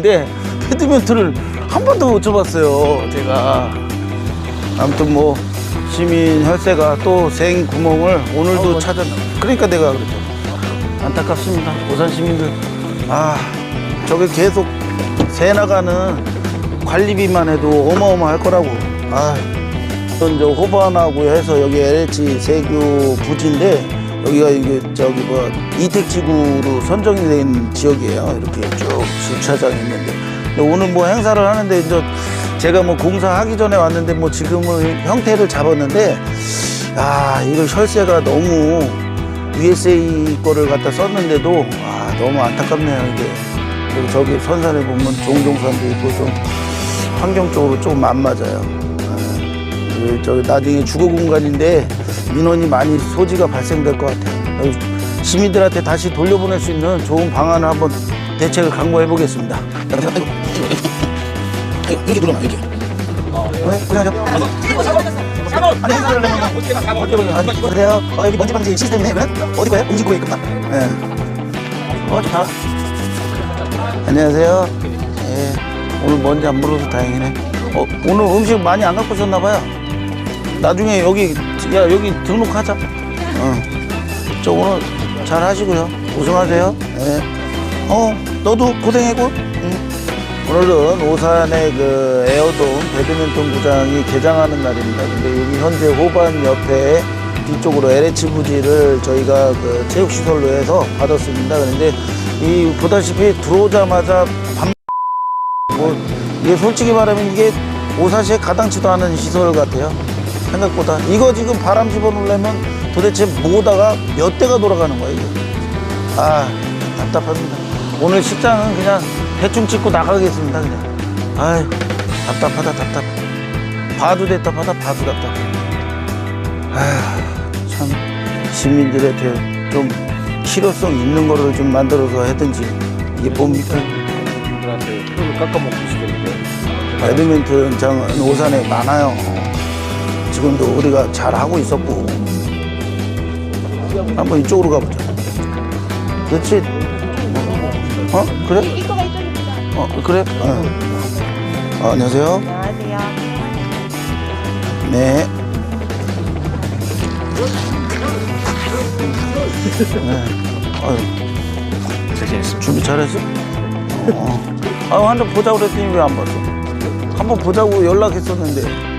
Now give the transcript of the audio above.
근데 배드민턴을 한 번도 못 쳐봤어요. 제가 아무튼 뭐 시민 혈세가 또 생 구멍을 오늘도 찾았나. 그러니까 내가 그랬죠. 안타깝습니다. 오산 시민들. 아 저게 계속 새 나가는 관리비만 해도 어마어마할 거라고. 아. 이건 저 호반하고 해서 여기 LH 세교 부지인데 여기가 이게 저기 뭐 이택지구로 선정이 된 지역이에요. 이렇게 쭉 주차장이 있는데 오늘 뭐 행사를 하는데 이제 제가 뭐 공사하기 전에 왔는데 뭐 지금은 형태를 잡았는데 아 이거 혈세가 너무 USA 거를 갖다 썼는데도 아 너무 안타깝네요 이게 그리고 저기 선산에 보면 종종산도 있고 좀 환경적으로 조금 안 맞아요. 그 저기 나중에 주거 공간인데 민원이 많이 소지가 발생될 것 같아요. 시민들한테 다시 돌려보낼 수 있는 좋은 방안을 한번 대책을 강구해 보겠습니다. 이게 누르면 이게. 왜? 그래요? 어, 여기 먼지 방지 시스템이네, 그러면? 어디 거예요? 음식구에 있구나. 예. 어, 좋다. 안녕하세요. 예. 오늘 먼지 안 물어서 다행이네. 어, 오늘 음식 많이 안 갖고 오셨나 봐요. 나중에 여기, 야, 여기 등록하자. 어. 저 오늘 잘 하시고요. 우승하세요. 예. 어, 너도 고생했고. 응. 오늘은 오산의 그 에어돔 배드민턴 구장이 개장하는 날입니다. 근데 여기 현재 호반 옆에 뒤쪽으로 LH 부지를 저희가 그 체육시설로 해서 받았습니다. 그런데 이 보다시피 들어오자마자 밤, 뭐, 이게 솔직히 말하면 이게 오사시에 가당치도 않은 시설 같아요. 생각보다. 이거 지금 바람 집어넣으려면 도대체 뭐다가 몇 대가 돌아가는 거예요. 아, 답답합니다. 오늘 식장은 그냥 대충 찍고 나가겠습니다, 그냥. 아이, 답답하다, 답답해. 봐도 답답하다, 봐도 답답해. 아, 참, 시민들한테 좀 실효성 있는 거를 좀 만들어서 하든지. 이게 뭡니까? 분들한테 표를 깎아먹고 싶은데 배드민턴장은 오산에 많아요. 지금도 우리가 잘 하고 있었고. 한번 이쪽으로 가보자. 그렇지? 어? 그래? 어, 그래? 어. 어, 안녕하세요. 안녕하세요. 네. 네. 아유, 자신있습니다 준비 잘했어? 어. 아, 한번 보자고 그랬더니 왜 안 봤어? 한번 보자고 연락했었는데.